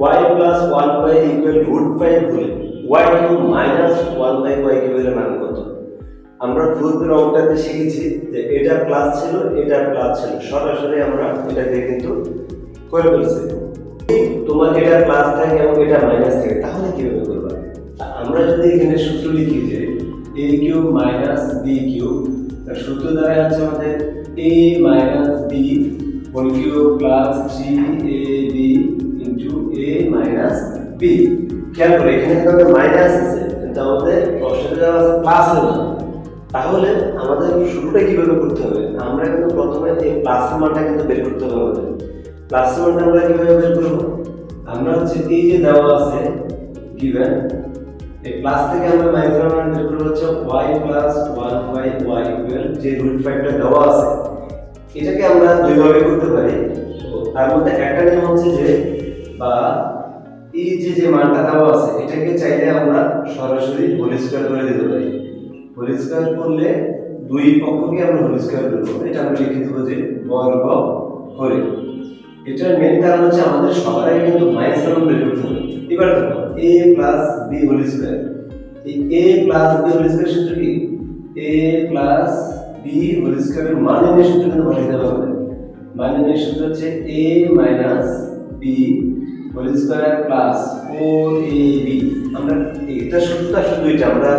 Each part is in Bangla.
Y plus one by equal root five হলে y cube minus one by y কিউবের মান কত? আমরা পূর্বের অঙ্কটাতে শিখেছি যে এটা প্লাস ছিল, এটা প্লাস ছিল। সরাসরি আমরা এটা দিয়ে কিন্তু করে ফেলছি। তোমার এটা প্লাস থাকে এবং এটা মাইনাস থাকে, তাহলে কীভাবে করবা? আমরা যদি এখানে সূত্র লিখি যে a cube minus b cube তার সূত্র দ্বারা হচ্ছে আমাদের a minus b whole cube plus three into a minus b খেয়াল করে, এখানে কিন্তু মাইনাস আছে কিন্তু আমাদের প্রশ্নে দেওয়া প্লাস না তাহলে আমাদের শুরুটা কীভাবে করতে হবে? আমরা কিন্তু প্রথমে এই প্লাস মানটা কিন্তু বের করতে হবে আমাদের। প্লাস মানটা আমরা কীভাবে বের করব? আমরা হচ্ছে এই যে দেওয়া আছে গিভেন এই প্লাস থেকে আমরা মাইনাস মান বের করব হচ্ছে y plus 1 by y equal যে রুট ফাইভটা দেওয়া আছে। এটাকে আমরা দুইভাবে করতে পারি। তার মধ্যে একটা নিয়ম হচ্ছে যে বা এই যে যে মানটা দেওয়া আছে, এটাকে চাইলে আমরা সরাসরি স্কয়ার করে দিতে পারি। স্কয়ার করলে দুই পক্ষকে আমরা স্কয়ার করব। এটা আমরা লিখে দেবো যে বর্গ করে। এটার মেন কারণ হচ্ছে আমাদের আগে কিন্তু মাইনাস মান বের করতে হবে। এবার দেখো, a plus b whole square এই a plus b whole square সূত্র কি? এ প্লাস বি হোল স্কয়ারের মান এর সূত্র কিন্তু বসাইতে হবে মান এর সূত্র হচ্ছে a minus b whole square plus 4ab আমরা এটা সূত্রটা শুধু এটা, আমরা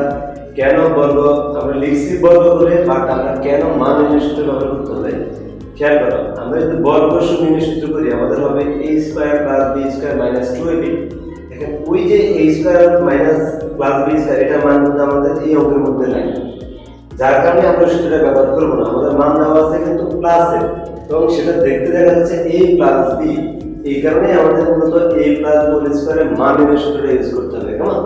কেন বর্গ আমরা লিখছি বর্গ করে বাট আমরা কেন মান সূত্র ব্যবহার করতে হবে? খেয়াল করো, আমরা যদি বর্গ শূন্য সূত্র করি, আমাদের হবে a square plus b square minus 2ab দেখেন, ওই যে a square minus plus b square এটা মান কিন্তু আমাদের এই অঙ্কের মধ্যে নাই। যার কারণে আমরা সূত্রটা ব্যবহার করব না। আমাদের মান দেওয়া আছে কিন্তু প্লাসে এবং সেটা দেখতে দেখা যাচ্ছে a প্লাস b এই কারণে আমাদের মূলত a প্লাস হোল স্কয়ারের মান এর সূত্রটা ইউজ করতে হবে, কেমন?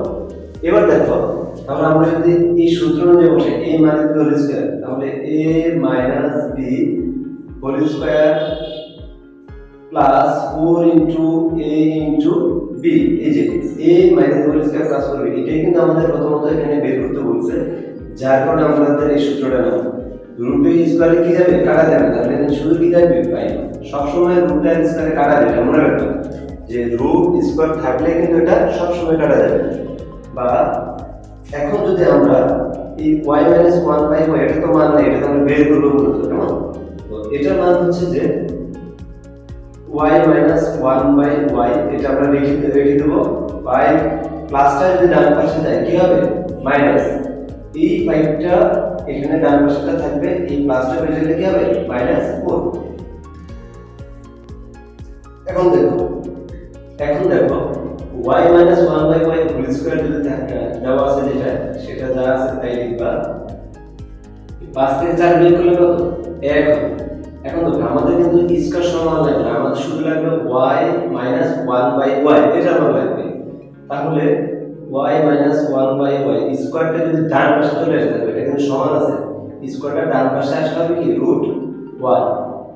এবার দেখো, তাহলে আমরা যদি এই সূত্র অনুযায়ী বসে a minus b whole square তাহলে a minus b whole square plus four into a into b এই যে a minus whole square plus four এটাই কিন্তু আমাদের প্রথমত এখানে বের করতে বলছে, যার কারণে আমাদের এই সূত্রটা নাম রুট স্কয়ারে কি যাবে? কাটা যাবে। তাহলে শুধু কি যাবে পাই। সবসময় রুট স্কয়ারে কাটা যাবে। মনে রাখবেন যে রুট স্কয়ার থাকলে কিন্তু এটা সবসময় কাটা যাবে। বা এখন যদি আমরা এই y minus one by y এটা তো মান নেই, এটা তো আমরা বের করব মূলত, কেমন? তো এটার মান হচ্ছে যে y minus one by y এটা আমরা রেখে রেখে দেবো। y প্লাসটা যদি ডান পাশে যায় কি হবে? মাইনাস এই ফাইভটা এখানে ডান পাশেটা থাকবে এই প্লাসটা বেরিয়ে গেলে কি হবে? মাইনাস ফোর এখন দেখো এখন দেখো y minus one by y whole square যদি থাকে দেওয়া আছে যেটা সেটা যা আছে তাই লিখবা। পাঁচ থেকে চার বিয়োগ করলে কত? এক হবে। এখন তো আমাদের কিন্তু স্কয়ার সমান লাগবে না, আমাদের শুধু লাগবে y minus one by y এটা আমার লাগবে। তাহলে y minus one by y স্কোয়ারটা যদি ডান পাশে চলে আসে থাকবে এটা কিন্তু সমান আছে, স্কোয়ারটা ডান পাশে আসলে হবে কি? রুট ওয়ান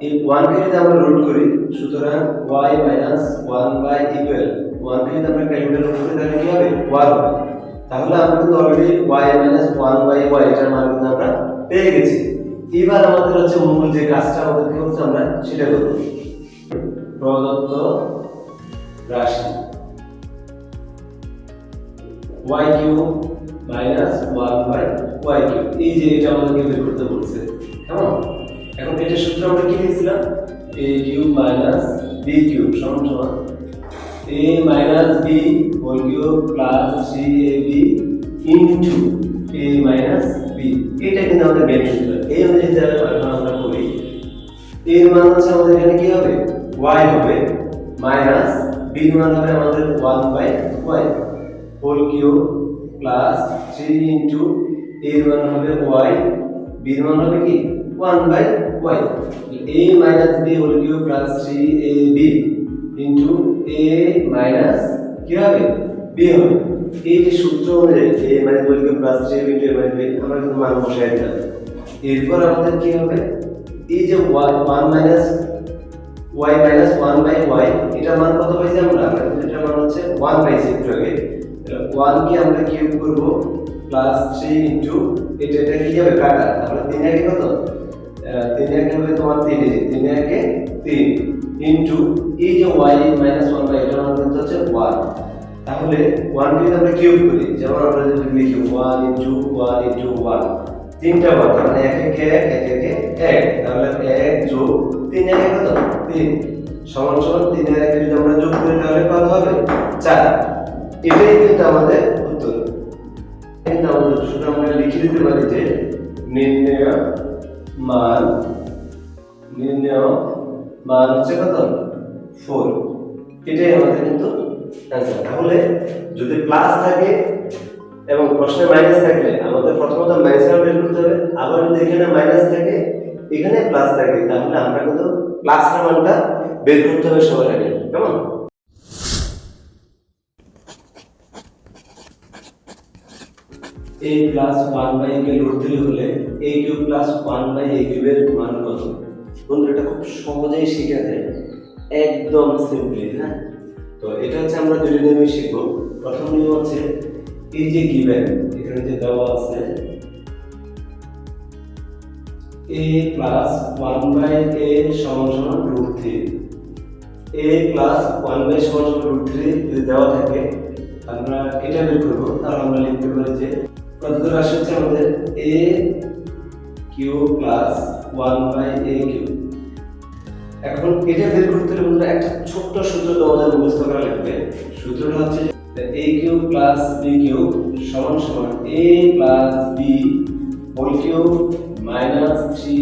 এই ওয়ানকে যদি আমরা রুট করি, সুতরাং y minus one by equal ওয়ানকে যদি আমরা ক্যালকুলেট করি, তাহলে কি হবে? ওয়ান তাহলে আমরা কিন্তু already y minus one by y এটার মান কিন্তু আমরা পেয়ে গেছি। এবার আমাদের হচ্ছে মূল যে কাজটা আমাদেরকে হচ্ছে আমরা সেটা করব প্রদত্ত রাশি। y cube minus one by y cube এই যে এটা আমাদেরকে বের করতে বলছে। কেমন? এখন এটা সূত্র আমরা কি লিখছিলাম? a cube minus b cube সমান সমান। a minus b whole cube plus three a b into a minus b এটা কিন্তু আমাদের মেন সূত্র। এই অনুযায়ী যারা আমরা করি। এর মান হচ্ছে আমাদের এখানে কি হবে? y হবে। মাইনাস এর মান হবে আমাদের 1 by y whole cube plus three into এর মান হবে b এর মান হবে কি? 1 by y. a minus b whole cube plus three a b into a minus কি হবে? b হবে। এই যে সূত্র অনুযায়ী a minus cube plus three into a minus b, আমরা কিন্তু মান বসাই দিলাম। এরপর আমাদের কি হবে? এই যে one minus y minus one by y এটার মান কত পাইছি আমরা? এটার মান হচ্ছে ওয়ান পাইছি একটু আগে। ওয়ান কে আমরা কিউব করব প্লাস থ্রি ইন্টু এটা এটা কি যাবে কাটা তাহলে তিন একে কত? তিন একে হবে তোমার তিন তিন একে তিন ইনটু এই যে ওয়াই মাইনাস ওয়ান বাই এটা কিন্তু হচ্ছে ওয়ান তাহলে ওয়ান যদি আমরা কিউব করি, যেমন আমরা যদি লিখি one into one into one তিনটা ওয়ান তার মানে এক, একে, এক এক, একে, এক। তাহলে এক যোগ তিন একে কত? তিন। সমান সমান তিন একে যদি আমরা যোগ করি, তাহলে কত হবে? চার। এটাই কিন্তু আমাদের উত্তর। কিন্তু আমাদের শুধু আমরা লিখে দিতে পারি যে নির্ণয় মান নির্ণয় মান হচ্ছে কত? ফোর এটাই আমাদের কিন্তু অ্যান্সার তাহলে যদি প্লাস থাকে এবং প্রশ্নে মাইনাস থাকলে আমাদের প্রথমত মাইনাস বের করতে হবে। আবার যদি এখানে মাইনাস থাকে, এখানে প্লাস থাকে, তাহলে আমরা কিন্তু প্লাসের মানটা বের করতে হবে সবার আগে। কেমন? A প্লাস ওয়ান বাই কে থ্রি হলে a cube plus one by a কিউবের মান কত? বন্ধু এটা খুব সহজেই শিখে যায় একদম সিম্পলি হ্যাঁ? তো এটা হচ্ছে আমরা দুটো নিয়মে শিখব। প্রথম নিয়ম হচ্ছে এই যে গিভেন এখানে যে দেওয়া আছে, a plus one by a সমান সমান root three a plus one by সমান সমান রুট থ্রি যদি দেওয়া থাকে আমরা এটা বের করব। তাহলে আমরা লিখতে পারি যে, কতদূর রাশি হচ্ছে আমাদের a cube plus one by a cube এখন এটা বের করতে হলে বন্ধুরা একটা ছোট্ট সূত্র তোমাদের মুখস্থ করা লাগবে। সূত্রটা হচ্ছে a cube plus b cube সমান সমান a plus b whole cube minus three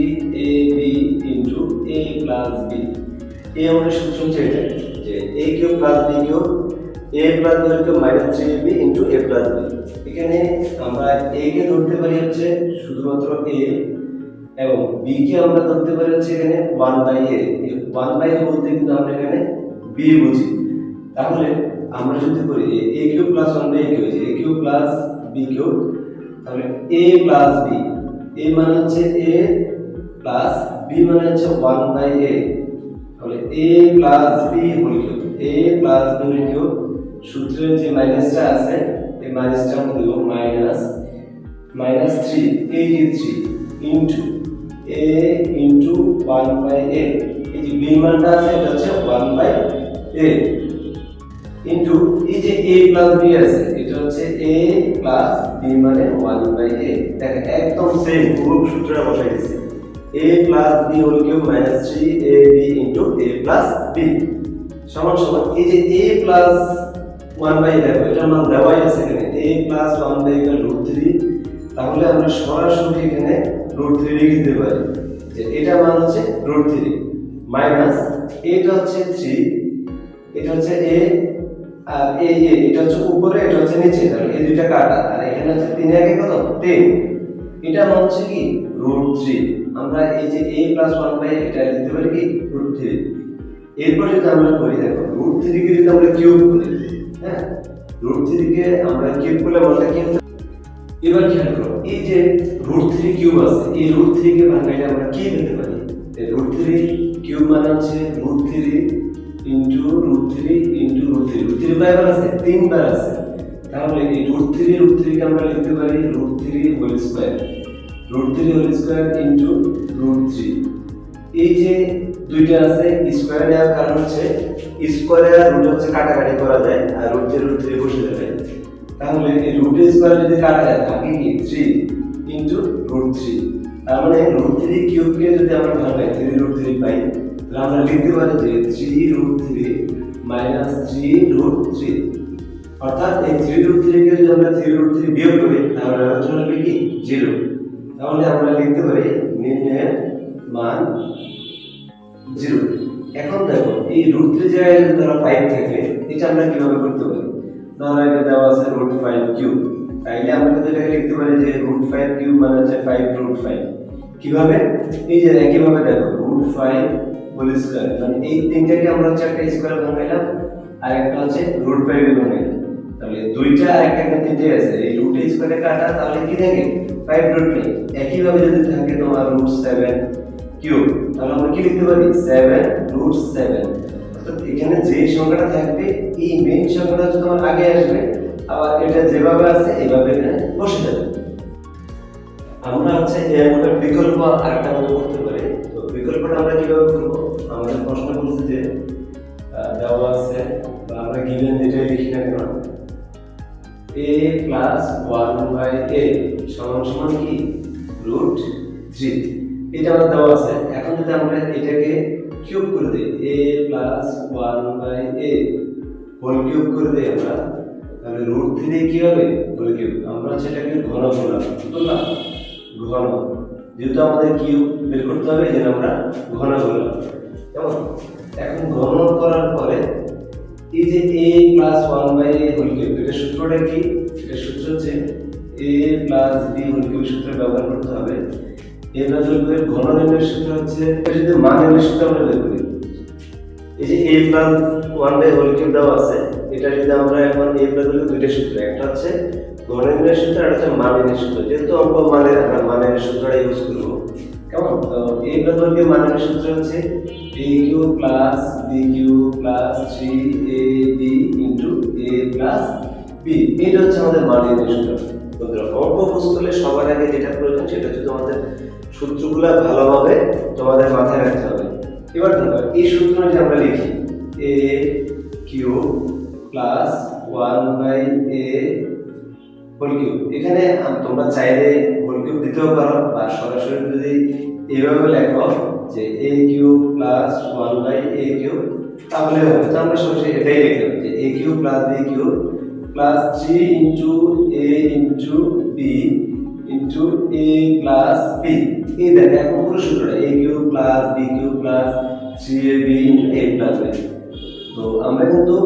a b into a plus b এই আমাদের সূত্র হচ্ছে এটা, যে a cube plus b cube a plus whole cube minus three a b into a plus b এখানে আমরা a কে ধরতে পারি হচ্ছে শুধুমাত্র a এবং b কে আমরা ধরতে পারি হচ্ছে এখানে 1 বাই a 1 বাই a বলতে কিন্তু আমরা এখানে b বুঝি। তাহলে আমরা যদি করি a cube plus 1 by a cube a cube plus b cube তাহলে a প্লাস b a মানে হচ্ছে a প্লাস b মানে হচ্ছে 1 বাই a তাহলে a plus b whole cube a plus b whole cube সূত্রের যে মাইনাসটা আছে, এই মাইনাসটা আমরা দেব মাইনাস মাইনাস থ্রি এ কি three into a into one by a এই যে বি মানটা আছে, এটা হচ্ছে ওয়ান বাই এ ইন্টু এই যে এ প্লাস বি আছে, এটা হচ্ছে এ প্লাস বি মানে ওয়ান বাই এ দেখেন, একদম সেম পুরো সূত্রটা বসাই দিয়েছে। A plus b whole cube minus three a b into a plus b সমান সমান, এই যে এ প্লাস ওয়ান বাই দেখো এটার মান দেওয়াই আছে এখানে। A plus one by equal root three তাহলে আমরা সরাসরি এখানে রুট থ্রি লিখে দিতে পারি। যে এটা মান হচ্ছে রুট থ্রি মাইনাস এটা হচ্ছে থ্রি এটা হচ্ছে এ আর এ এ এটা হচ্ছে উপরে, এটা হচ্ছে নিচে। তাহলে এই দুইটা কাটা। আর এখানে হচ্ছে তিন আগে কত? তিন। এটা মান হচ্ছে কি? রুট থ্রি আমরা এই যে এ প্লাস ওয়ান বাই এটা লিখতে পারি কি? রুট থ্রি এরপর যদি আমরা করি, দেখো রুট থ্রি কে যদি আমরা কিউব করি হ্যাঁ রুট থ্রি কে আমরা কিউব করলে মানটা কি এবার খেয়াল করো, এই যে রুট থ্রি কিউব আছে, এই রুট থ্রি কে ভাঙাইলে আমরা কি পেতে পারি? রুট থ্রি কিউব মানে হচ্ছে root three into root three into root three root three কয়বার আছে, তিনবার আছে। তাহলে এই রুট থ্রি রুট থ্রি কে আমরা লিখতে পারি root three whole square root three whole square into root three এই যে দুইটা আছে স্কোয়ার নেওয়ার কারণ হচ্ছে স্কোয়ারে আর হচ্ছে কাটাকাটি করা যায়, আর রুট থ্রি রুট থ্রি বসে যাবে, তাহলে এই রুট স্কোয়ার যদি কাটা যায় থাকে কি? থ্রি ইন্টু রুট থ্রি তার মানে রুট থ্রি কিউবকে যদি আমরা ভাঙাই থ্রি রুট থ্রি পাই, তাহলে আমরা লিখতে পারি যে three root three minus three root three অর্থাৎ এই থ্রি রুট থ্রি কে যদি আমরা থ্রি রুট থ্রি বিয়োগ করি, তাহলে আলোচনা কি? জিরো তাহলে আমরা লিখতে পারি নির্ণয়ের মান জিরো এখন দেখো, এই রুট থ্রি জায়গায় ধরো ফাইভ থাকে, এটা আমরা কীভাবে করতে পারি? ধরো এটা দেওয়া আছে রুট ফাইভ কিউব তাইলে আমরা কিন্তু এটাকে লিখতে পারি যে রুট ফাইভ কিউব মানে হচ্ছে ফাইভ রুট ফাইভ কীভাবে? এই যে একইভাবে দেখো? রুট ফাইভ হোল স্কোয়ার মানে এই তিনটাকে আমরা হচ্ছে একটা স্কোয়ার ভাঙাইলাম আর একটা হচ্ছে রুট ফাইভ ভাঙাইলাম তাহলে দুইটা আর একটা একটা তিনটে আছে। এই রুট স্কোয়ারে কাটা, তাহলে কি থাকে? ফাইভ রুট ফাইভ একইভাবে যদি থাকে তোমার রুট সেভেন কিউব। তাহলে আমরা কি লিখতে পারি? Seven root seven. অর্থাৎ এখানে যে সংখ্যাটা থাকবে, এই মেইন সংখ্যাটা হচ্ছে তোমার আগে আসবে। আবার এটা যেভাবে আছে, এইভাবে এখানে বসে যাবে। আমরা হচ্ছে মধ্যে বিকল্প আরেকটা মনে করতে পারি। তো বিকল্পটা আমরা কীভাবে করব? আমাদের প্রশ্ন বলছে যে দেওয়া আছে, বা আমরা গিভেন যেটাই লিখি না কেন a plus one by a সমান সমান কি? রুট থ্রি এটা আমার দেওয়া আছে। এখন যদি আমরা এটাকে কিউব করে দিই a plus one by a whole cube করে দিই আমরা, তাহলে রুট থ্রি কি হবে? হোল কিউব আমরা সেটাকে ঘন কি করলাম ঘন। যেহেতু আমাদের কিউব বের করতে হবে এই আমরা ঘন করলাম। কেমন এখন ঘন করার পরে এই যে a plus one by a whole cube এটা সূত্রটা কি? এটা সূত্র হচ্ছে a plus b whole cube সূত্র ব্যবহার করতে হবে। এ প্লাস ঘন নির্ণয়ের সূত্র হচ্ছে যদি মান নির্ণয়ের সূত্র আমরা বের করি। এই যে a plus one by whole cube দেওয়া আছে, এটা যদি আমরা এখন এ প্লাস হোল দুইটা সূত্র, একটা হচ্ছে ঘন নির্ণয়ের সূত্র, আর হচ্ছে মান নির্ণয়ের সূত্র। যেহেতু অঙ্ক মানের আমরা মানের সূত্রটা ইউজ করব কেমন? তো এ প্লাস কিউব মানের সূত্র হচ্ছে a cube plus b cube plus three a b into a plus b এটা হচ্ছে আমাদের সূত্র। বন্ধুরা, অঙ্ক বুঝতে হলে সবার আগে যেটা প্রয়োজন সেটা হচ্ছে তোমাদের সূত্রগুলো ভালোভাবে তোমাদের মাথায় রাখতে হবে। এবার দেখো, এই সূত্র যদি আমরা লিখি। A cube plus one by a whole cube এখানে তোমরা চাইলে হোল কিউব দিতেও পারো, বা সরাসরি যদি এইভাবে লেখো যে a cube plus one by a cube তাহলে হবে। আমরা সরাসরি এটাই লিখলাম যে a cube plus b cube plus three into a into b into a plus b এই দেখ এখন পুরো সূত্রটা a cube plus b cube plus three a b into a plus b তো আমরা কিন্তু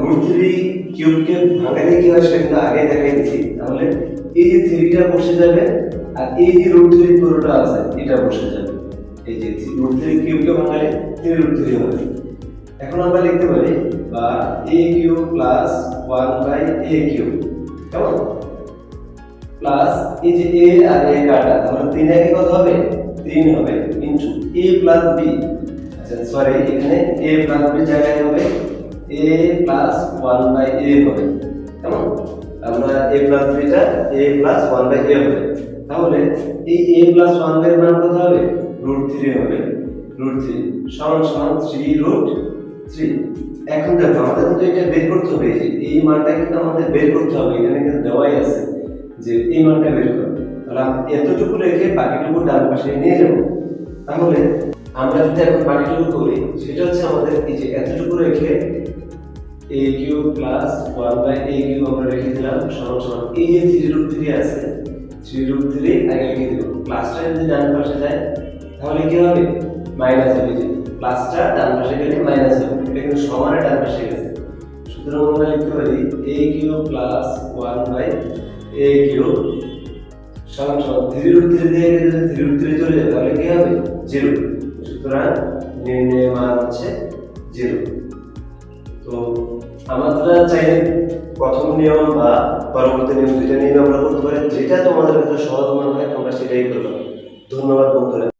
রুট থ্রি কিউবকে ভাঙালে কি হয় সেটা কিন্তু আগে দেখাই দিচ্ছি। তাহলে এই যে থ্রিটা বসে যাবে, আর এই যে রুট থ্রি পুরোটা আছে, এটা বসে যাবে। এই যে রুট থ্রি কিউবকে ভাঙালে থ্রি রুট থ্রি হবে। এখন আমরা লিখতে পারি, বা a cube plus one by a cube কেমন? প্লাস এই যে এ আর এ কাটা তাহলে তিন একে কত হবে? তিন হবে। ইন্টু এ প্লাস বি আচ্ছা সরি এখানে এ প্লাস বি জায়গায় হবে। A plus one by a হবে। কেমন? আমরা a plus beta a plus one by a হবে। তাহলে এই এ প্লাস ওয়ান বাই মান কত হবে? রুট থ্রি হবে। রুট থ্রি সমান সমান থ্রি রুট থ্রি এখন দেখো, আমাদের কিন্তু এটা বের করতে হবে। এই মানটা কিন্তু আমাদের বের করতে হবে। এখানে কিন্তু দেওয়াই আছে। যে এই মানটা বের করো। তাহলে এতটুকু রেখে বাকিটুকু ডান পাশে নিয়ে যাব। তাহলে আমরা যদি এখন বাকিটুকু করি, সেটা হচ্ছে আমাদের এই যে এতটুকু রেখে a cube plus one by a cube আমরা রেখে দিলাম, সমান সমান এই যে থ্রি রুট থ্রি আছে। থ্রি রুট থ্রি আগে লিখে দিব। প্লাসটা যদি ডান পাশে যায়, তাহলে কি হবে? মাইনাস হবে যে প্লাসটা ডান পাশে গেলে মাইনাস হবে। এটা কিন্তু সমানে ডান পাশে গেছে। সুতরাং আমরা লিখতে পারি a cube plus one by a cube সমান সমান থ্রি রুট থ্রি দিয়ে যদি থ্রি রুট থ্রি চলে যায়, তাহলে কি হবে? জিরো। সুতরাং নির্ণয় মান হচ্ছে জিরো। তো আমরা চাই প্রথম নিয়ম বা পরবর্তী নিয়ম দুইটা নিয়ম আমরা করতে পারি। যেটা তোমাদের কাছে সহজ মনে হয়, তোমরা সেটাই করবে। ধন্যবাদ বন্ধুরা।